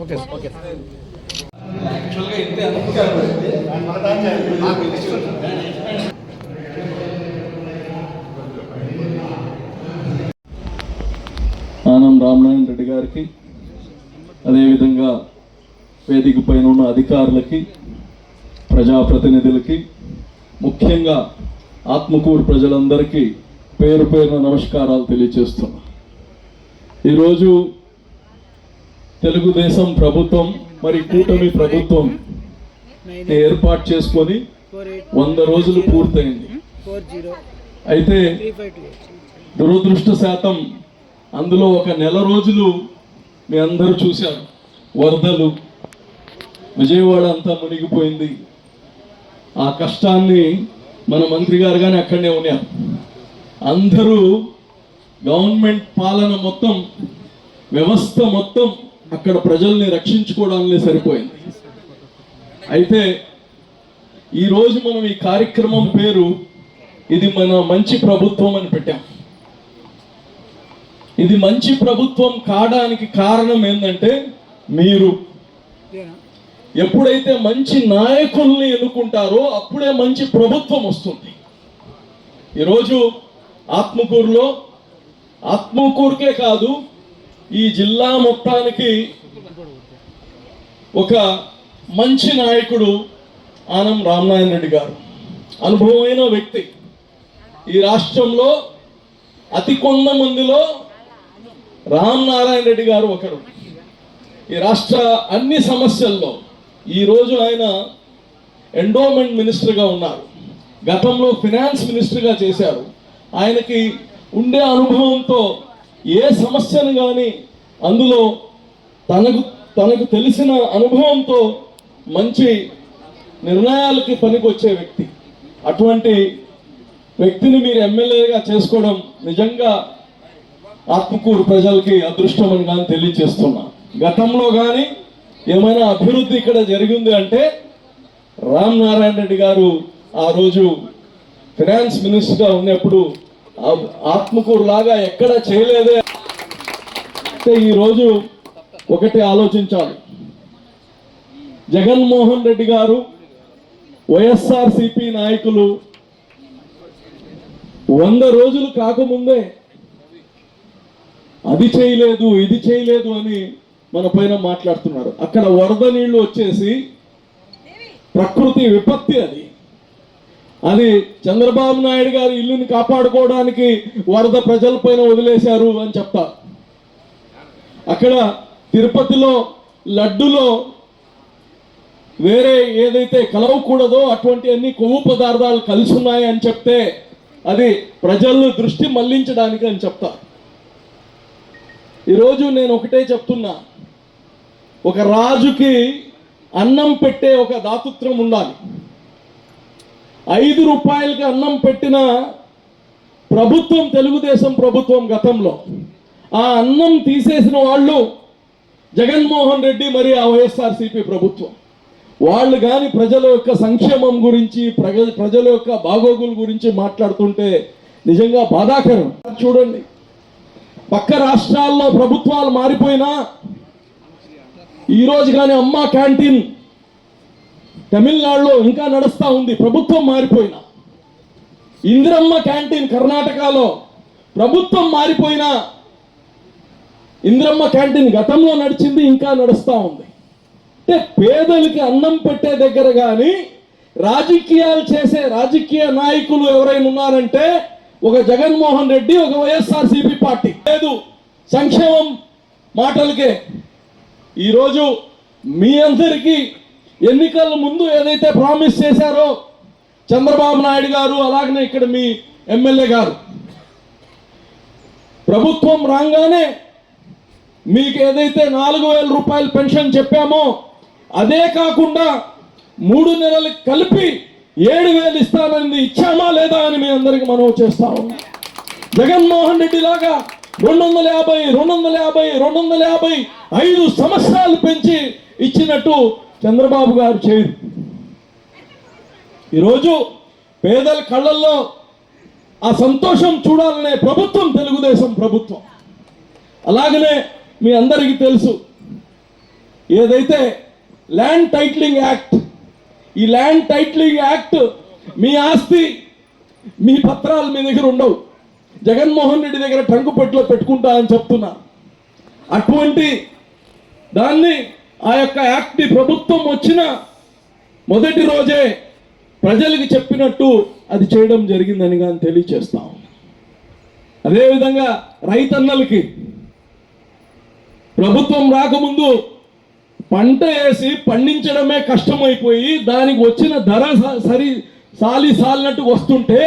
ఏలతే మానుషే ఆనం రామనారాయణ రెడ్డి గారికి అదేవిధంగా వేదిక పైన ఉన్న అధికారులకి ప్రజాప్రతినిధులకి ముఖ్యంగా ఆత్మకూరు ప్రజలందరికీ పేరు పేరున నమస్కారాలు తెలియజేస్తున్నా. ఈరోజు తెలుగుదేశం ప్రభుత్వం మరి కూటమి ప్రభుత్వం ఏర్పాటు చేసుకొని వంద రోజులు పూర్తయింది. అయితే దురదృష్ట శాతం అందులో ఒక నెల రోజులు మీ అందరూ చూశారు. వరదలు విజయవాడ అంతా మునిగిపోయింది. ఆ కష్టాన్ని మన మంత్రి గారు కానీ అక్కడనే ఉన్నారు. అందరూ గవర్నమెంట్ పాలన మొత్తం వ్యవస్థ మొత్తం అక్కడ ప్రజల్ని రక్షించుకోవడానికి సరిపోయింది. అయితే ఈరోజు మనం ఈ కార్యక్రమం పేరు ఇది మన మంచి ప్రభుత్వం అని పెట్టాం. ఇది మంచి ప్రభుత్వం కావడానికి కారణం ఏంటంటే మీరు. ఎప్పుడైతే మంచి నాయకుల్ని ఎన్నుకుంటారో అప్పుడే మంచి ప్రభుత్వం వస్తుంది. ఈరోజు ఆత్మకూరులో ఆత్మకూరుకే కాదు ఈ జిల్లా మొత్తానికి ఒక మంచి నాయకుడు ఆనం రామనారాయణ రెడ్డి గారు. అనుభవమైన వ్యక్తి. ఈ రాష్ట్రంలో అతి కొంతమందిలో రామనారాయణ రామ్ నారాయణ రెడ్డి గారు ఒకరు. ఈ రాష్ట్ర అన్ని సమస్యల్లో ఈరోజు ఆయన ఎండోమెంట్ మినిస్టర్గా ఉన్నారు. గతంలో ఫినాన్స్ మినిస్టర్గా చేశారు. ఆయనకి ఉండే అనుభవంతో ఏ సమస్యను కానీ అందులో తనకు తనకు తెలిసిన అనుభవంతో మంచి నిర్ణయాలకి పనికొచ్చే వ్యక్తి. అటువంటి వ్యక్తిని మీరు ఎమ్మెల్యేగా చేసుకోవడం నిజంగా ఆత్మకూరు ప్రజలకి అదృష్టం అని కానీ తెలియజేస్తున్నా. గతంలో కానీ ఏమైనా అభివృద్ధి ఇక్కడ జరిగింది అంటే రామ్ నారాయణ రెడ్డి గారు ఆ రోజు ఫినాన్స్ మినిస్టర్గా ఉన్నప్పుడు ఆత్మకూరు లాగా ఎక్కడ చేయలేదే. అంటే ఈరోజు ఒకటి ఆలోచించాలి. జగన్మోహన్ రెడ్డి గారు వైఎస్ఆర్సిపి నాయకులు వంద రోజులు కాకముందే అది చేయలేదు ఇది చేయలేదు అని మన పైన మాట్లాడుతున్నారు. అక్కడ వరద నీళ్ళు వచ్చేసి ప్రకృతి విపత్తి అది. అని చంద్రబాబు నాయుడు గారి ఇల్లుని కాపాడుకోవడానికి వరద ప్రజల పైన వదిలేశారు అని చెప్తా. అక్కడ తిరుపతిలో లడ్డులో వేరే ఏదైతే కలవకూడదో అటువంటి అన్ని కొవ్వు పదార్థాలు కలిసి ఉన్నాయి అని చెప్తే అది ప్రజలను దృష్టి మళ్ళించడానికి అని చెప్తా. ఈరోజు నేను ఒకటే చెప్తున్నా. ఒక రాజుకి అన్నం పెట్టే ఒక దాతృత్వం ఉండాలి. ఐదు రూపాయలకి అన్నం పెట్టిన ప్రభుత్వం తెలుగుదేశం ప్రభుత్వం గతంలో ఆ అన్నం తీసేసిన వాళ్ళు జగన్మోహన్ రెడ్డి మరి ఆ వైఎస్ఆర్సీపీ ప్రభుత్వం. వాళ్ళు కానీ ప్రజల యొక్క సంక్షేమం గురించి ప్రజ ప్రజల యొక్క బాగోగుల గురించి మాట్లాడుతుంటే నిజంగా బాధాకరం. చూడండి పక్క రాష్ట్రాల్లో ప్రభుత్వాలు మారిపోయినా ఈరోజు కానీ అమ్మ క్యాంటీన్ తమిళనాడులో ఇంకా నడుస్తూ ఉంది. ప్రభుత్వం మారిపోయినా. ఇందిరమ్మ క్యాంటీన్ కర్ణాటకలో ప్రభుత్వం మారిపోయినా. ఇందిరమ్మ క్యాంటీన్ గతంలో నడిచింది ఇంకా నడుస్తూ ఉంది. అంటే పేదలకి అన్నం పెట్టే దగ్గర కానీ రాజకీయాలు చేసే రాజకీయ నాయకులు ఎవరైనా ఉన్నారంటే ఒక జగన్మోహన్ రెడ్డి ఒక వైఎస్ఆర్సీపీ పార్టీ. లేదు సంక్షేమం మాటలకే. ఈరోజు మీ అందరికీ ఎన్నికల ముందు ఏదైతే ప్రామిస్ చేశారో చంద్రబాబు నాయుడు గారు అలాగనే ఇక్కడ మీ ఎమ్మెల్యే గారు. ప్రభుత్వం రాగానే మీకు ఏదైతే నాలుగు వేల రూపాయలు పెన్షన్ చెప్పామో అదే కాకుండా మూడు నెలలు కలిపి ఏడు వేలు ఇస్తానని ఇచ్చామా లేదా అని మీ అందరికి మనవి చేస్తా ఉన్నాం. జగన్మోహన్ రెడ్డి లాగా రెండు వందల యాభై రెండు వందల యాభై రెండు వందల యాభై ఐదు సంవత్సరాలు పెంచి ఇచ్చినట్టు చంద్రబాబు గారు చేయరు ఈరోజు పేదల కళ్ళల్లో ఆ సంతోషం చూడాలనే ప్రభుత్వం తెలుగుదేశం ప్రభుత్వం. అలాగనే మీ అందరికీ తెలుసు ఏదైతే ల్యాండ్ టైటిలింగ్ యాక్ట్ ఈ ల్యాండ్ టైటిలింగ్ యాక్ట్ మీ ఆస్తి మీ పత్రాలు మీ దగ్గర ఉండవు. జగన్మోహన్ రెడ్డి దగ్గర టంకు పెట్టులో పెట్టుకుంటా అని చెప్తున్నా. అటువంటి దాన్ని ఆ యొక్క యాక్ట్ని ప్రభుత్వం వచ్చిన మొదటి రోజే ప్రజలకు చెప్పినట్టు అది చేయడం జరిగిందని కానీ తెలియచేస్తాం అదేవిధంగా రైతన్నలకి ప్రభుత్వం రాకముందు పంట వేసి పండించడమే కష్టమైపోయి దానికి వచ్చిన ధర స- సరి సాలి సాలినట్టు వస్తుంటే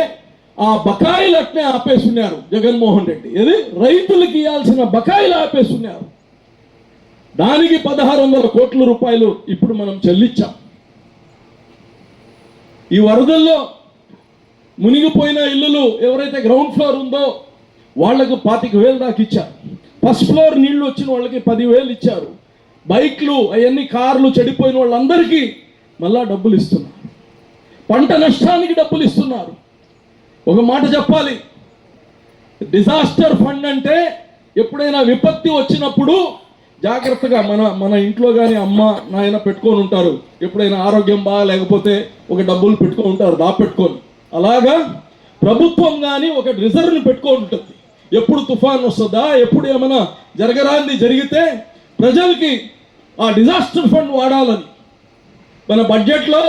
ఆ బకాయిలు అట్నే ఆపేస్తున్నారు జగన్మోహన్ రెడ్డి. ఏది? రైతులకు ఇవ్వాల్సిన బకాయిలు ఆపేస్తున్నారు దానికి పదహారు వందల కోట్ల రూపాయలు ఇప్పుడు మనం చెల్లించాం. ఈ వరదల్లో మునిగిపోయిన ఇల్లులు ఎవరైతే గ్రౌండ్ ఫ్లోర్ ఉందో వాళ్ళకు పాతిక వేలు దాకా ఇచ్చారు. ఫస్ట్ ఫ్లోర్ నీళ్ళు వచ్చిన వాళ్ళకి పదివేలు ఇచ్చారు. బైక్లు అవన్నీ కార్లు చెడిపోయిన వాళ్ళందరికీ మళ్ళా డబ్బులు ఇస్తున్నారు. పంట నష్టానికి డబ్బులు ఇస్తున్నారు. ఒక మాట చెప్పాలి. డిజాస్టర్ ఫండ్ అంటే ఎప్పుడైనా విపత్తి వచ్చినప్పుడు జాగ్రత్తగా మన మన ఇంట్లో కానీ అమ్మ నాయన పెట్టుకొని ఉంటారు. ఎప్పుడైనా ఆరోగ్యం బాగా లేకపోతే ఒక డబ్బులు పెట్టుకొని ఉంటారు దాపెట్టుకొని అలాగా? ప్రభుత్వం కానీ ఒక రిజర్వ్ని పెట్టుకొని ఉంటుంది. ఎప్పుడు తుఫాన్ వస్తుందా ఎప్పుడు ఏమైనా జరగరాంది జరిగితే ప్రజలకి ఆ డిజాస్టర్ ఫండ్ వాడాలని. మన బడ్జెట్లో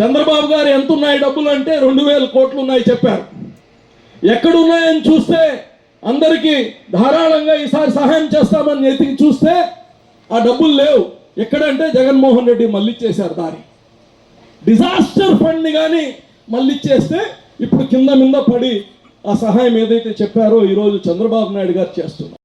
చంద్రబాబు గారు ఎంత ఉన్నాయి డబ్బులు అంటే రెండు వేల కోట్లు ఉన్నాయి చెప్పారు. ఎక్కడున్నాయని చూస్తే అందరికీ ధారాళంగా ఈసారి సహాయం చేస్తామని ఎతికి చూస్తే ఆ డబ్బులు లేవు. ఎక్కడంటే జగన్మోహన్ రెడ్డి మళ్ళీ చేశారు దారి. డిజాస్టర్ ఫండ్ని కానీ మళ్ళీ చేస్తే ఇప్పుడు కింద మింద పడి ఆ సహాయం ఏదైతే చెప్పారో ఈరోజు చంద్రబాబు నాయుడు గారు చేస్తున్నారు.